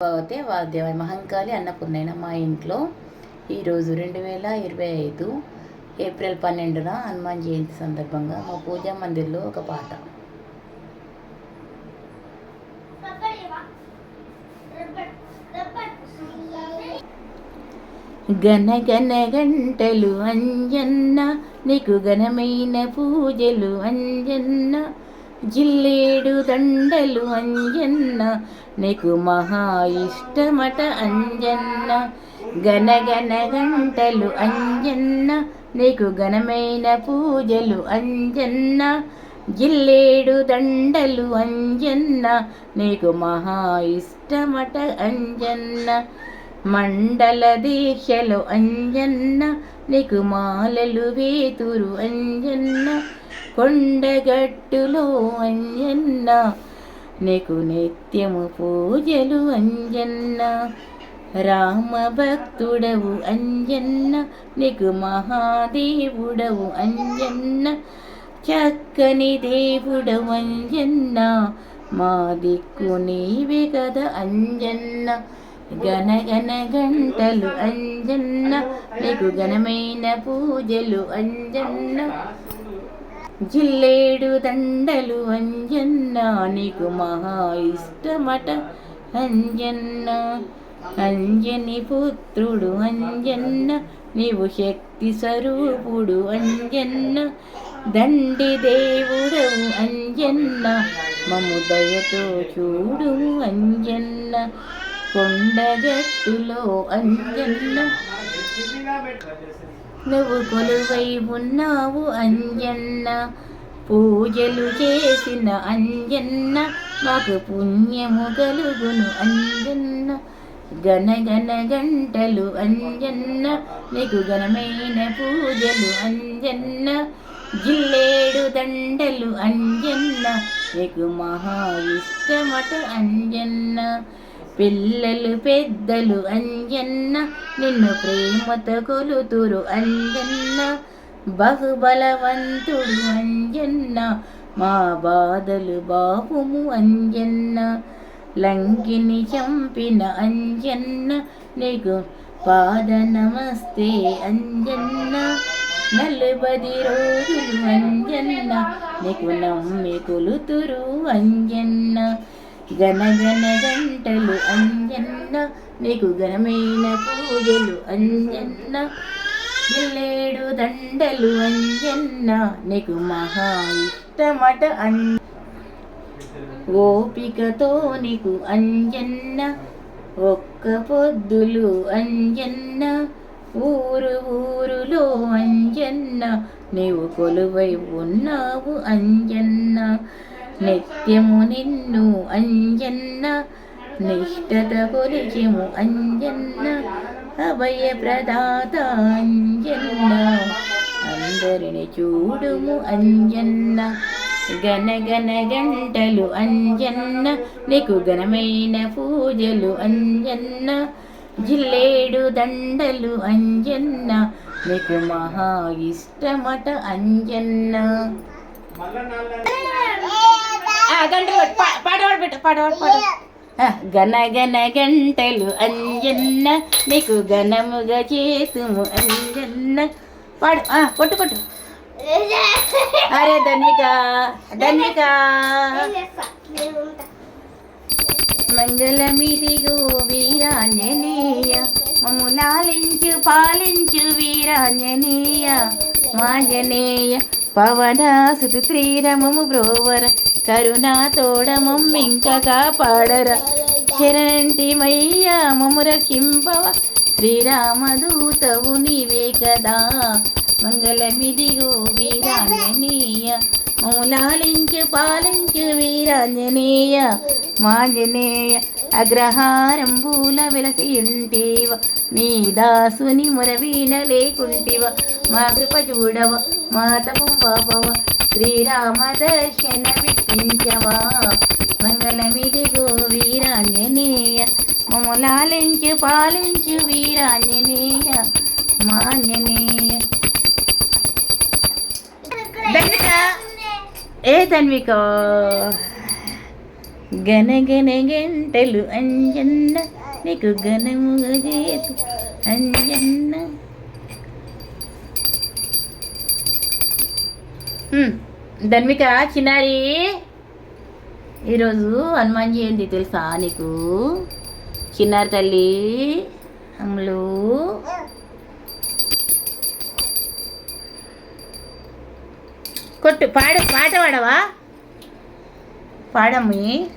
భగవతే వాద్యవాయి మహంకాళి అన్నపూర్ణైన మా ఇంట్లో ఈరోజు రెండు వేల ఇరవై ఐదు ఏప్రిల్ పన్నెండున హనుమాన్ జయంతి సందర్భంగా మా పూజా మందిర్లో ఒక పాట. గనగన గంటలు అంజన్న నీకు ఘనమైన పూజలు అంజన్న జిల్లేడు దండలు అంజన్న నీకు మహా ఇష్టమట అంజన్న. గనగన గంటలు అంజన్న నీకు ఘనమైన పూజలు అంజన్న. జిల్లేడు దండలు అంజన్న నీకు మహా ఇష్టమట అంజన్న. మండల దీక్షలు అంజన్న నీకు మాలలు వేతురు అంజన్న. కొండగట్టులో అంజన్న నీకు నిత్యము పూజలు అంజన్న. రామ భక్తుడవు అంజన్న నీకు మహాదేవుడవు అంజన్న. చక్కని దేవుడవు అంజన్న మా దిక్కు నీవే కదా అంజన్న. గన గంటలు అంజన్న నీకు ఘనమైన పూజలు అంజన్న. జిల్లేడు దండలు అంజన్న నీకు మహా ఇష్టమట అంజన్న. అంజని పుత్రుడు అంజన్న నీవు శక్తి స్వరూపుడు అంజన్న. దండి దేవుడవు అంజన్న మము దయతో చూడు అంజన్న. కొండగట్టులో అంజన్న. నువ్వు కొలువై ఉన్నావు అంజన్న. పూజలు చేసిన అంజన్న. మాకు పుణ్యము కలుగును అంజన్న. గన గణ గంటలు అంజన్న. నీకు ఘనమైన పూజలు అంజన్న. జిల్లేడు దండలు అంజన్న. నీకు మహా ఇష్టమట అంజన్న. పిల్లలు పెద్దలు అంజన్న నిన్ను ప్రేమతో కొలుతురు అంజన్న. బహుబలవంతుడు అంజన్న మా బాధలు బాపుము అంజన్న. లంకిని చంపిన అంజన్న నీకు పాద నమస్తే అంజన్న. నలుబది రోజులు అంజన్న నీకు నమ్మి కొలుతురు అంజన్న. గన గన గంటలు అంజన్న నీకు ఘనమైన పూజలు అంజన్న. జిల్లేడు దండలు అంజన్న నీకు మహా ఇష్టమట అన్. ఓపికతో నీకు అంజన్న ఒక్క పొద్దులు అంజన్న. ఊరు ఊరులో అంజన్న నీవు కొలువై ఉన్నావు అంజన్న. నిత్యము నిన్ను అంజన్న నిష్టత కొలిచెము అంజన్న అభయ ప్రదాత అంజన్న. అందరిని చూడుము అంజన్న గన గన గంటలు అంజన్న నీకు ఘనమైన పూజలు అంజన్న జిల్లేడు దండలు అంజన్న నీకు మహా ఇష్టమట అంజన్న గంటలు పాడవాడు పెట్టు పాడవాడు పాడు గన గన గంటలు అంజన్న నీకు ఘనముగా చేతుము అంజన్న. పాడు కొట్టు కొట్టు. అరే ధన్విక ధన్విక. మంగళమిదిగో వీరాంజనేయ మమ్ము లాలించు పాలించు వీరాంజనేయ. మాంజనేయ పవన పవనాసుతి శ్రీరమము బ్రోవర కరుణా తోడమమ్మింక కాపాడర శరణంటి మయ్య మము రక్షింపవ శ్రీరామదూతవు నీవే కదా. మంగళమిదిగో వీరాంజనేయ. మూలాలించు పాలించు వీరాంజనేయ. మాంజనేయ అగ్రహారం పూల వెలసి ఉంటేవ మీ దాసుని మొరవీణ లేకుంటేవ. మా కృప చూడవ. మా తపం పాపవ. శ్రీరామ దర్శన విప్పించవా మంగళమిదిగో వీరాంజనేయ మమలాలించు పాలించు వీరాంజనేయ మాంజనేయ. ధన్విక! ఏ ధన్విక? గనగన గంటలు అంజన్న నీకు ఘనముగా చేతు అంజన్న. ధన్విక చిన్నారి. ఈరోజు హనుమాన్ జయంతి తెలుసా నీకు? చిన్నారి తల్లి అమ్ములు కొట్టు పాడు పాట పాడవా? పాడమ్మి.